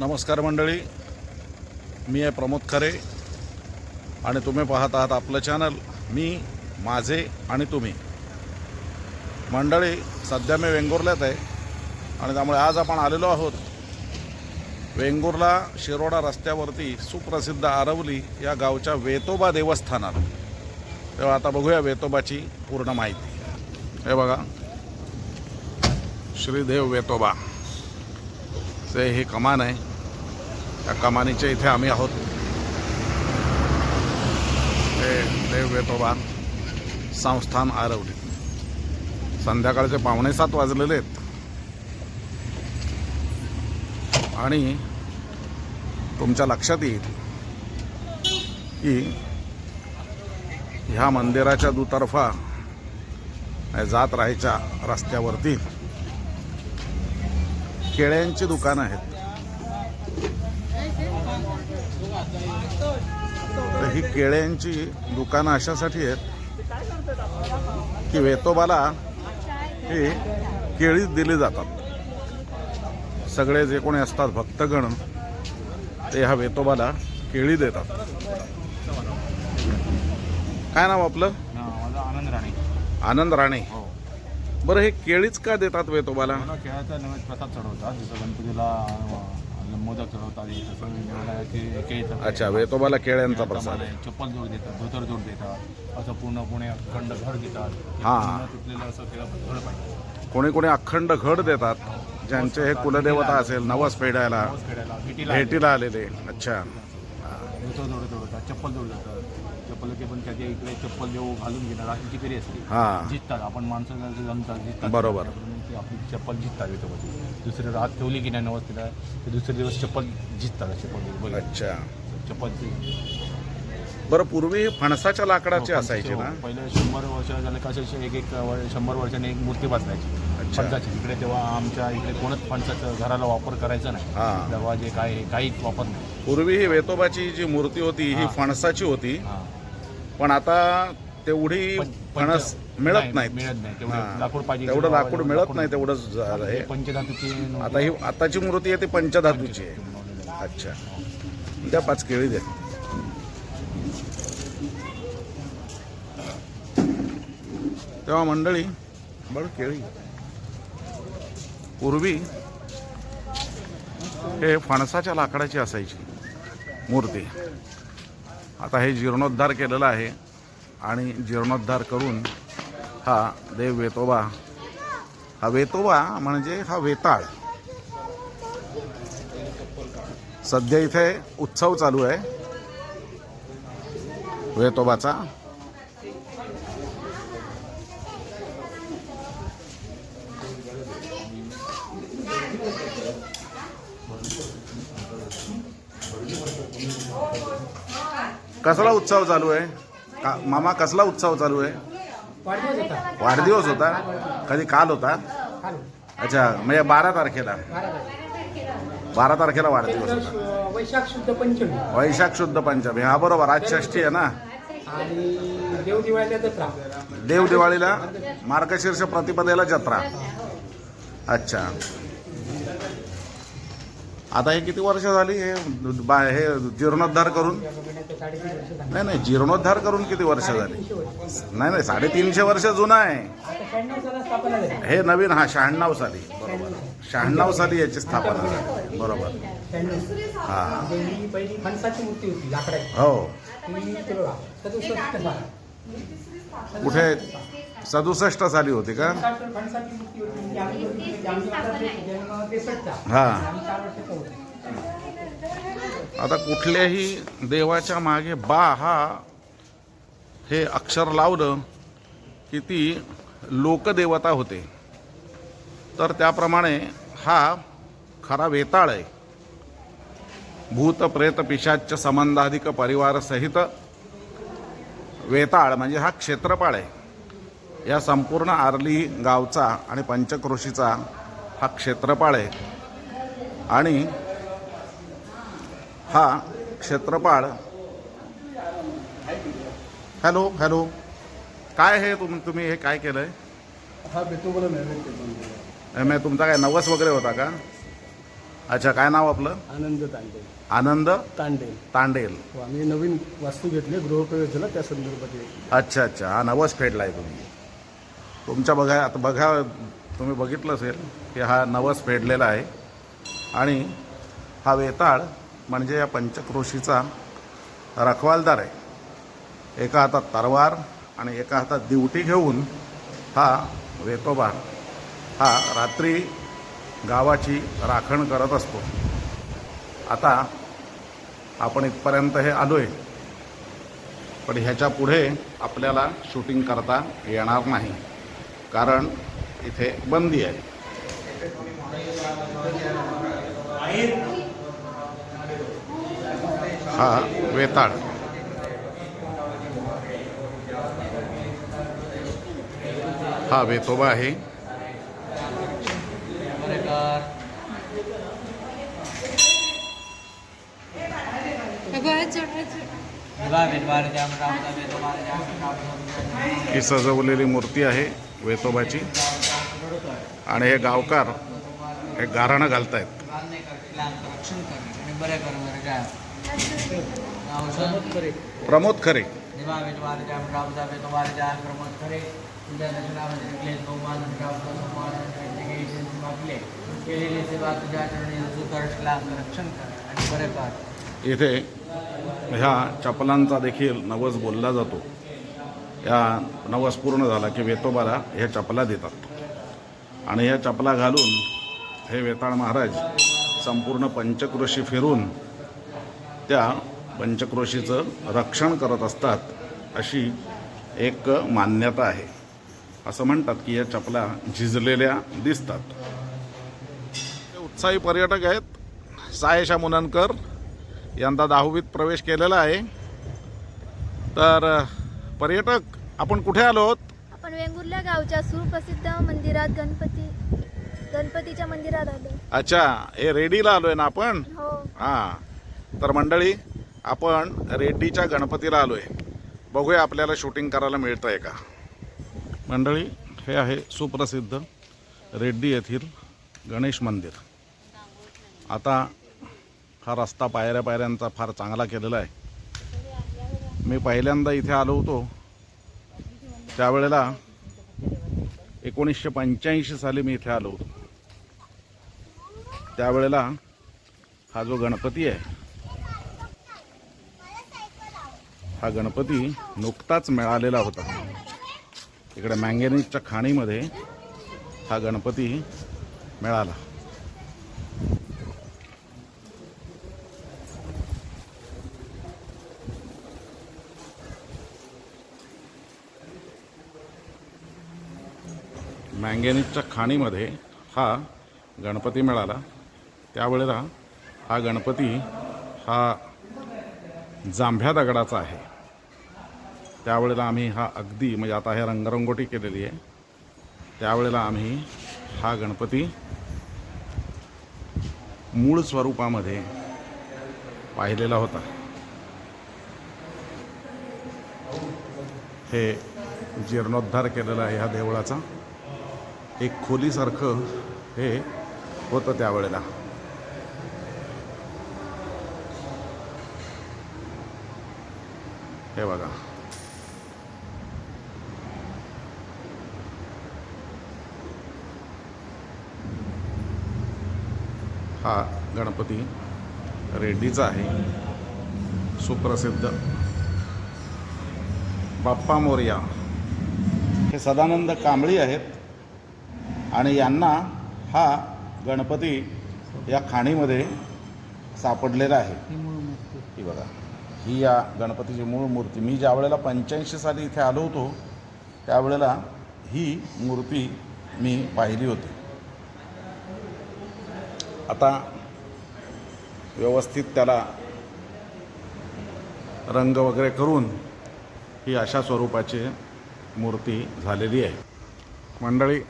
नमस्कार मंडळी. मी आहे प्रमोद खरे आणि तुम्ही पाहत आहात आपलं चॅनल मी माझे आणि तुम्ही. मंडळी सध्या मी वेंगुर्ल्यात आहे आणि त्यामुळे आज आपण आलेलो आहोत वेंगुर्ला शिरोडा रस्त्यावरती सुप्रसिद्ध आरवली या गावच्या वेतोबा देवस्थानात. तेव्हा आता बघूया वेतोबाची पूर्ण माहिती. हे बघा. श्रीदेव वेतोबा. से ही कमान आहे. त्या कमानीच्या इथे आम्ही आहोत. हे देव वेतोबान संस्थान आरवली. संध्याकाळचे पावणे सात वाजलेले आहेत. आणि तुमच्या लक्षात येईल की ह्या मंदिराच्या दुतर्फा जात राहायच्या रस्त्यावरती केळ्यांची दुकानं आहेत. तर ही केळ्यांची दुकानं अशासाठी आहेत की वेतोबाला ही केळीच दिली जातात. सगळे जे कोणी असतात भक्तगण ते ह्या वेतोबाला केळी देतात. काय नाव आपलं? आनंद राणे. आनंद राणे. हो. बरं हे केळीच का देतात वेतोबाला? खेळाचा नवीन प्रसाद चढवतात. जसं गणपतीला मोदक चढवतात हे केळीचं अच्छा वेतोबाला केळ्यांचा प्रसाद आहे. चप्पल जोड देतात धोतर जोड देतात असं पूर्ण पुणे अखंड घर देतात. हा. पूर्ण तुटलेलं असं घर पाहिजे. कोणी कोणी अखंड घड देतात ज्यांचे हे कुलदेवता असेल नवस फेडायला पाऊस खेळायला भेटीला भेटीला आलेले. अच्छा. धोतर जोड जोडतात चप्पल जोड देतात. चप्पल ते पण त्याच्या इकडे चप्पल जेव्हा घालून घेणार अशी ती फेरी असते. हा. जिंकतात आपण माणसं जमतात जिंकतात बरोबर. त्याप्रमाणे ते आपली चप्पल जिंकतात येतो दुसरे रात ठेवली की नाही नवस्तीला ते दुसरे दिवस चप्पल जिंकतात चप्पल बघा अच्छा. चप्पल ती बरं पूर्वी हे फणसाच्या लाकडाचे असायचे ना? पहिले शंभर वर्ष झाले कसं एक एक वर- शंभर वर्षाने एक मूर्ती बसवायची. अच्छा. फणसाची. तिकडे तेव्हा आमच्या इकडे कोणच फणसाचं घराला वापर करायचा नाही. हा. दरवाजे काय हे काहीच वापर नाही. पूर्वी ही वेतोबाची जी मूर्ती होती ही हा. फणसाची होती. हा. पण आता तेवढी फणस मिळत नाही, नाहीत. तेवढं. लाकूड मिळत नाही तेवढं झालं हे हे पंचधातूची नव्हती. आता ही आताची मूर्ती आहे ती पंचधातूची आहे. अच्छा. द्या पाच केळी द्या. तेव्हा मंडळी बरं केळी. पूर्वी हे फणसाच्या लाकडाची असायची मूर्ती. आता हे जीर्णोद्धार केलेला आहे आणि जीर्णोद्धार करून हा देव वेतोबा हा वेतोबा म्हणजे हा वेताळ. सध्या इथे उत्सव चालू आहे वेतोबाचा. कसला उत्सव चालू आहे? का मामा कसला उत्सव चालू आहे? वाढदिवस होता. वाढदिवस होता कधी काल होता? काल अच्छा म्हणजे बारा तारखेला. बारा तारीख. बारा तारखेला वाढदिवस होता. वैशाख शुद्ध पंचमी. वैशाख शुद्ध पंचमी हा बरोबर आज षष्ठी आहे ना? आणि देव दिवाळीला जत्रा देव दिवाळीला मार्गशीर्ष प्रतिपदेला जत्रा. अच्छा. आता हे किती वर्ष झाली हे बा- हे जीर्णोद्धार करून? नाही नाही जीर्णोद्धार करून किती वर्ष झाली? नाही नाही साडेतीनशे वर्ष जुना आहे. हे नवीन हा शहाण्णव साली. बरोबर. शहाण्णव साली याची स्थापना झाली. बरोबर. हा. ही. हो कुठे? सदुसष्ट साली होती का? म्हणजे त्रेसष्टचा हा. आता कुठल्याही देवाच्या मागे बा हा हे अक्षर लावलं की ती लोकदेवता होते. तर त्याप्रमाणे हा खरा वेताळ आहे. भूत प्रेत पिशाच संबंधाधिक परिवार सहित वेताळ म्हणजे हा क्षेत्रपाळ आहे. या संपूर्ण आर्ली गावचा आणि पंचक्रोशीचा हा क्षेत्रपाळ आहे. आणि हा क्षेत्रपाळ हॅलो हॅलो. काय हे तुम तुम्ही हे काय हा बनवलेला आहे. म्हणजे तुमचा काय नवस वगैरे होता का? अच्छा काय नाव आपलं? आनंद तांडे आनंद तांडे तांडेल. हो, आम्ही नवीन वास्तू घेतले गृहप्रवेश झाला त्या संदर्भात हे. अच्छा अच्छा. हा नवस फेडलाय तुम्ही. तुमच्या बघा आता बघा तुम्ही बघितलं असेल की हा नवस फेडलेला आहे. आणि हा वेताळ म्हणजे या पंचक्रोशीचा रखवालदार आहे. एका हातात तलवार आणि एका हातात दिवटी घेऊन हा वेतोबा हा रात्री गावाची राखण करत असतो. आता आपण इथपर्यंत हे आलो आहे पण ह्याच्या पुढे आपल्याला शूटिंग करता येणार नाही. कारण इथे बंदी आहे. हा वेताळ. हा वेतोबा आहे. ही सजवलेली मूर्ती आहे वेतोबाची. आणि हे गावकार हे गाराणं खरे. प्रमोद खरे. इथे ह्या चपलांचा देखील नवस बोलला जातो. या नवस पूर्ण झाला की वेतोबाला ह्या चपला देतात. आणि ह्या चपला घालून हे वेताळ महाराज संपूर्ण पंचक्रोशी फिरून त्या पंचक्रोशीचं रक्षण करत असतात अशी एक मान्यता आहे. असं म्हणतात की या चपला झिजलेल्या दिसतात. उत्साही पर्यटक आहेत. सायशा मुननकर यंदा दहावीत प्रवेश केलेला आहे. तर पर्यटक आपण कुठे आलो आहोत? आपण वेंगुर्ल्या गावच्या सुप्रसिद्ध मंदिरात गणपती गणपतीच्या मंदिरात आलो. अच्छा हे रेडीला आलोय ना आपण? हो. हां. तर मंडळी आपण रेड्डीच्या गणपतीला आलोय. बघूया आपल्याला शूटिंग करायला मिळतं आहे का? मंडळी हे आहे सुप्रसिद्ध रेड्डी येथील गणेश मंदिर. आता हा रस्ता पायऱ्या पायऱ्यांचा फार चांगला केलेला आहे. मी पहिल्यांदा इथे आलो होतो. त्यावेळेला एकोणीसशे पंच्याऐंशी साली मी इथे आलो होतो. त्यावेळेला हा जो गणपती आहे हा गणपती नुकताच मिळालेला होता. इकडे मँगेनीजच्या खाणीमध्ये हा गणपती मिळाला. मँगेनीजच्या खाणीमध्ये हा गणपती मिळाला. त्यावेळेला हा गणपती हा जांभ्या दगडाचा आहे. त्यावेळेला आम्ही हा अगदी म्हणजे आता हे रंगरंगोटी केलेली आहे. त्यावेळेला आम्ही हा गणपती मूळ स्वरूपामध्ये पाहिलेला होता. हे जीर्णोद्धार केलेला आहे ह्या देवळाचा. एक खोलीसारखं हे होतं त्यावेळेला. हे बघा. हा गणपती रेड्डीचा आहे. सुप्रसिद्ध. बाप्पा मोरया. हे सदानंद कांबळी आहेत. आणि यांना हा गणपती या खाणीमध्ये सापडलेला आहे. ही बघा ही या गणपतीची मूळ मूर्ती. मी ज्या वेळेला पंच्याऐंशी साली इथे आलो होतो त्यावेळेला ही मूर्ती मी पाहिली होती. आता व्यवस्थित त्याला रंग वगैरे करून ही अशा स्वरूपाची मूर्ती झालेली आहे. मंडळी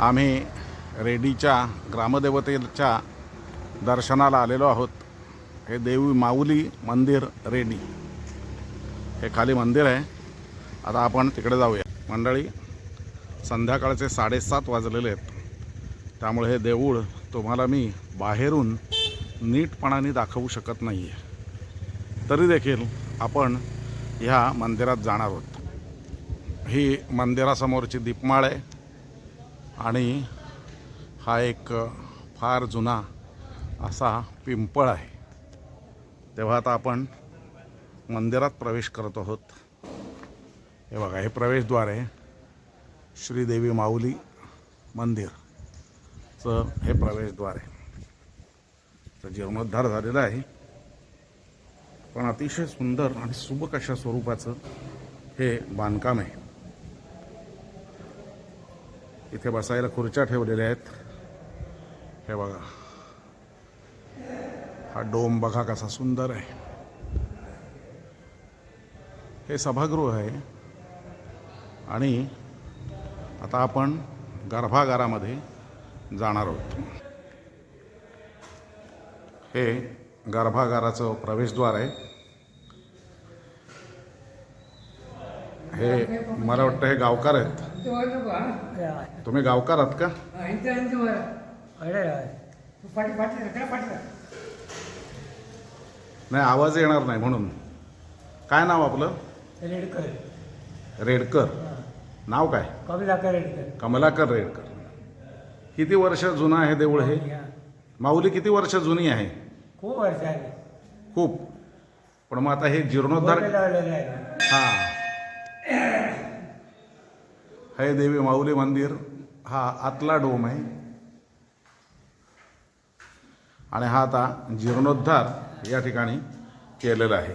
आम्ही रेडीच्या ग्रामदेवतेच्या दर्शनाला आलेलो आहोत. हे देवी माऊली मंदिर रेडी हे खाली मंदिर आहे. आता आपण तिकडे जाऊया. मंडळी संध्याकाळचे साडेसात वाजलेले आहेत. त्यामुळे हे देऊळ तुम्हाला मी बाहेरून नीटपणाने दाखवू शकत नाही आहे तरी देखील आपण ह्या मंदिरात जाणार आहोत. ही मंदिरासमोरची दीपमाळ आहे. आणि हा एक फार जुना असा पिंपळ आहे. तेव्हा आता आपण मंदिरात प्रवेश करत आहोत. हे बघा हे प्रवेशद्वार आहे. श्रीदेवी माऊली मंदिरचं हे प्रवेशद्वार आहे. तर जीर्णोद्धार झालेला आहे. पण अतिशय सुंदर आणि सुबक अशा स्वरूपाचं हे बांधकाम आहे. इथे बसायला खुर्च्या ठेवलेल्या आहेत. हे बघा. हा डोम बघा कसा सुंदर आहे. हे सभागृह आहे. आणि आता आपण गर्भागारामध्ये जाणार आहोत. हे गर्भागाराचं प्रवेशद्वार आहे. हे मला वाटतं हे गावकार आहेत. तुम्ही गावकार आहात का? नाही आवाज येणार नाही म्हणून. काय नाव आपलं? रेडकर. रेडकर. नाव काय? कमलाकर रेडकर. कमलाकर रेडकर. किती वर्ष जुनं आहे देऊळ हे? माऊली किती वर्ष जुनी आहे? खूप वर्ष आले खूप. पण मग आता हे जीर्णोद्धार लावलेलं आहे. हा. हे देवी माऊली मंदिर हा आतला डोम आहे. आणि हा आता जीर्णोद्धार या ठिकाणी केलेला आहे.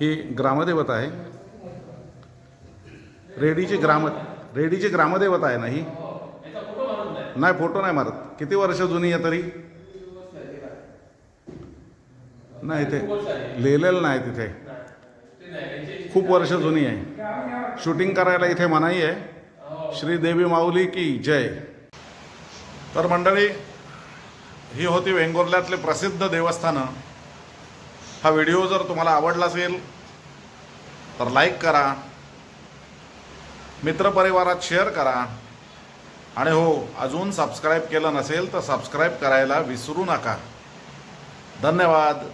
ही ग्रामदेवता आहे. रेडीची ग्राम रेडीची ग्रामदेवता आहे ना ही? नाही फोटो नाही मारत. किती वर्ष जुनी आहे तरी? नाही ते लिहिलेलं नाही तिथे. खूप वर्ष जुनी आहे. शूटिंग करायला इथे मनाई आहे. श्री देवी माऊली की जय. तर मंडळी ही होती वेंगुर्ल्यातले प्रसिद्ध देवस्थानं. हा व्हिडिओ जर तुम्हाला आवडला असेल तर लाईक करा. मित्रपरिवारात शेअर करा. आणि हो अजून सबस्क्राईब केलं नसेल तर सबस्क्राईब करायला विसरू नका. धन्यवाद.